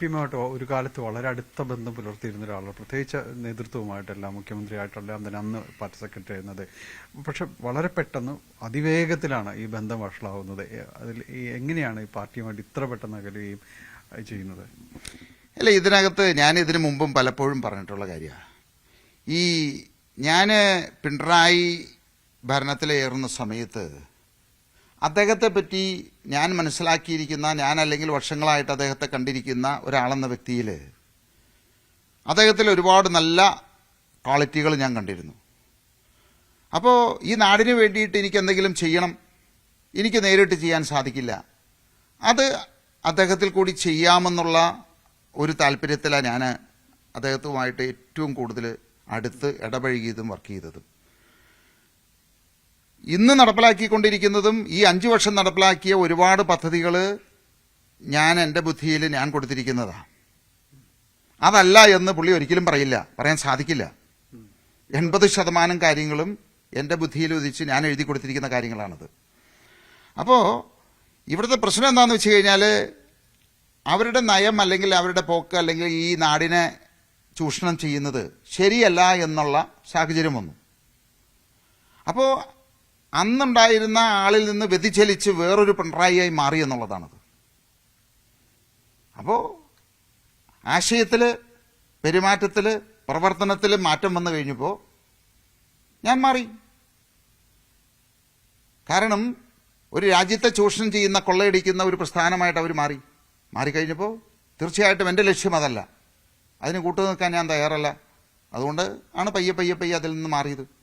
പിയുമായിട്ട് ഒരു കാലത്ത് വളരെ അടുത്ത ബന്ധം പുലർത്തിയിരുന്ന ഒരാളാണ്. പ്രത്യേകിച്ച് നേതൃത്വവുമായിട്ടല്ല മുഖ്യമന്ത്രിയായിട്ടല്ല തന്നെ അന്ന് പാർട്ടി സെക്രട്ടറി ആയിരുന്നത്. പക്ഷെ വളരെ പെട്ടെന്ന് അതിവേഗത്തിലാണ് ഈ ബന്ധം വഷളാവുന്നത്. അതിൽ എങ്ങനെയാണ് ഈ പാർട്ടിയുമായിട്ട് ഇത്ര പെട്ടെന്ന് അകലുകയും ചെയ്യുന്നത്? അല്ല ഇതിനകത്ത് ഞാൻ ഇതിനു മുമ്പും പലപ്പോഴും പറഞ്ഞിട്ടുള്ള കാര്യമാണ്. ഈ ഞാൻ പിണറായി ഭരണത്തിലേറുന്ന സമയത്ത് അദ്ദേഹത്തെ പറ്റി ഞാൻ മനസ്സിലാക്കിയിരിക്കുന്ന ഞാൻ അല്ലെങ്കിൽ വർഷങ്ങളായിട്ട് അദ്ദേഹത്തെ കണ്ടിരിക്കുന്ന ഒരാളെന്ന വ്യക്തിയിൽ അദ്ദേഹത്തിൽ ഒരുപാട് നല്ല ക്വാളിറ്റികൾ ഞാൻ കണ്ടിരുന്നു. അപ്പോൾ ഈ നാടിന് വേണ്ടിയിട്ട് എനിക്ക് എന്തെങ്കിലും ചെയ്യണം എനിക്ക് നേരിട്ട് ചെയ്യാൻ സാധിക്കില്ല. അത് അദ്ദേഹത്തിൽ കൂടി ചെയ്യാമെന്നുള്ള ഒരു താല്പര്യത്തിലാണ് ഞാൻ അദ്ദേഹത്തുമായിട്ട് ഏറ്റവും കൂടുതൽ അടുത്ത് ഇടപഴകിയതും വർക്ക് ചെയ്തതും. ഇന്ന് നടപ്പിലാക്കിക്കൊണ്ടിരിക്കുന്നതും ഈ അഞ്ച് വർഷം നടപ്പിലാക്കിയ ഒരുപാട് പദ്ധതികൾ ഞാൻ എന്റെ ബുദ്ധിയിൽ ഞാൻ കൊടുത്തിരിക്കുന്നതാണ് അതല്ല എന്ന് പുള്ളി ഒരിക്കലും പറയില്ല. പറയാൻ സാധിക്കില്ല. എൺപത് ശതമാനം കാര്യങ്ങളും എന്റെ ബുദ്ധിയിൽ ഉദിച്ച് ഞാൻ എഴുതി കൊടുത്തിരിക്കുന്ന കാര്യങ്ങളാണത്. അപ്പോൾ ഇവിടുത്തെ പ്രശ്നം എന്താണെന്ന് വെച്ച് കഴിഞ്ഞാൽ അവരുടെ നയം അല്ലെങ്കിൽ അവരുടെ പോക്ക് അല്ലെങ്കിൽ ഈ നാടിനെ ചൂഷണം ചെയ്യുന്നത് ശരിയല്ല എന്നുള്ള സാഹചര്യം വന്നു. അപ്പോൾ അന്നുണ്ടായിരുന്ന ആളിൽ നിന്ന് വ്യതിചലിച്ച് വേറൊരു പിണറായിയായി മാറി എന്നുള്ളതാണത്. അപ്പോൾ ആശയത്തിൽ പെരുമാറ്റത്തിൽ പ്രവർത്തനത്തിൽ മാറ്റം വന്നു കഴിഞ്ഞപ്പോൾ ഞാൻ മാറി. കാരണം ഒരു രാജ്യത്തെ ചൂഷണം ചെയ്യുന്ന കൊള്ളയടിക്കുന്ന ഒരു പ്രസ്ഥാനമായിട്ട് അവർ മാറി. മാറിക്കഴിഞ്ഞപ്പോൾ തീർച്ചയായിട്ടും എന്റെ ലക്ഷ്യം അതല്ല. അതിന് കൂട്ടുനിൽക്കാൻ ഞാൻ തയ്യാറല്ല. അതുകൊണ്ട് ആണ് പയ്യെ പയ്യെ പയ്യെ അതിൽ നിന്ന് മാറിയത്.